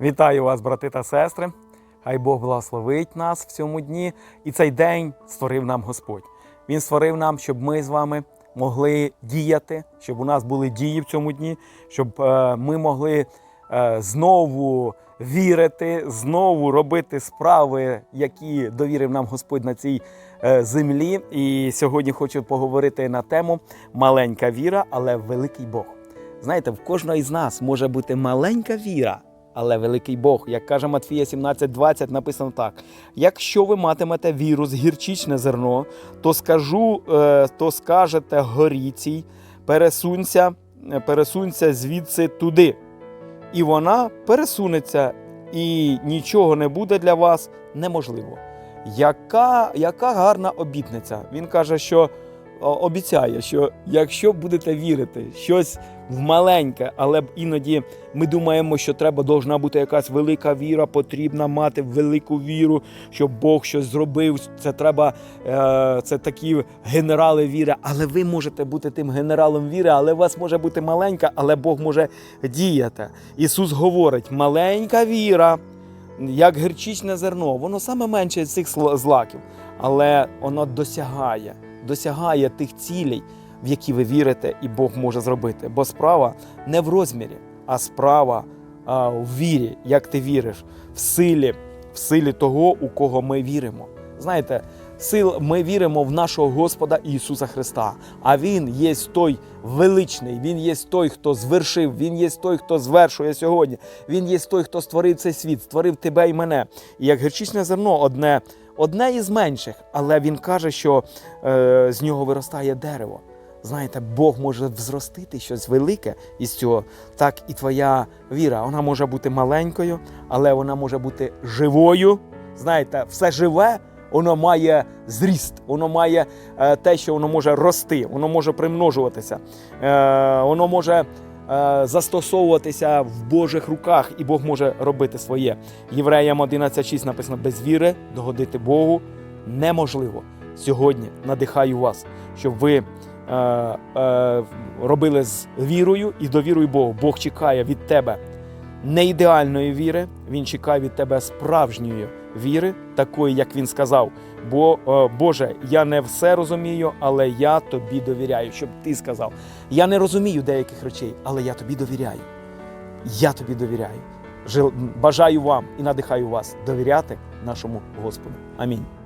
Вітаю вас, брати та сестри. Хай Бог благословить нас в цьому дні. І цей день створив нам Господь. Він створив нам, щоб ми з вами могли діяти, щоб у нас були дії в цьому дні, щоб е, ми могли е, знову вірити, знову робити справи, які довірив нам Господь на цій е, землі. І сьогодні хочу поговорити на тему маленька віра, але великий Бог. Знаєте, в кожного із нас може бути маленька віра, але великий Бог. Як каже Матфія 17:20, написано так: якщо ви матимете віру з гірчичне зерно, то скажу, е, то скажете горіцій, пересунься, е, пересунься звідси туди. І вона пересунеться, і нічого не буде для вас неможливо. Яка, яка гарна обітниця? Він каже, що обіцяє, що якщо будете вірити, щось в маленьке, але іноді ми думаємо, що треба должна бути якась велика віра, потрібна мати велику віру, щоб Бог щось зробив. Це треба, е, це такі генерали віри. Але ви можете бути тим генералом віри, але у вас може бути маленька, але Бог може діяти. Ісус говорить: маленька віра, як гірчичне зерно, воно саме менше з цих зла- злаків, але воно досягає, досягає тих цілей, в які ви вірите, і Бог може зробити. Бо справа не в розмірі, а справа а, в вірі, як ти віриш, в силі, в силі того, у кого ми віримо. Знаєте, сил ми віримо в нашого Господа Ісуса Христа. А Він є той величний, Він є той, хто звершив, Він є той, хто звершує сьогодні. Він є той, хто створив цей світ, створив тебе і мене. І як гірчичне зерно, одне, одне із менших, але він каже, що е, з нього виростає дерево. Знаєте, Бог може взростити щось велике із цього. Так і твоя віра. Вона може бути маленькою, але вона може бути живою. Знаєте, все живе, воно має зріст, воно має е, те, що воно може рости, воно може примножуватися, е, воно може застосовуватися в Божих руках, і Бог може робити своє. Євреям 11.6 написано: без віри догодити Богу неможливо. Сьогодні надихаю вас, щоб ви е, е, робили з вірою і довірою Богу. Бог чекає від тебе не ідеальної віри, Він чекає від тебе справжньої віри, такої, як він сказав. Бо, е, Боже, я не все розумію, але я тобі довіряю, щоб ти сказав. Я не розумію деяких речей, але я тобі довіряю. Я тобі довіряю. Бажаю вам і надихаю вас довіряти нашому Господу. Амінь.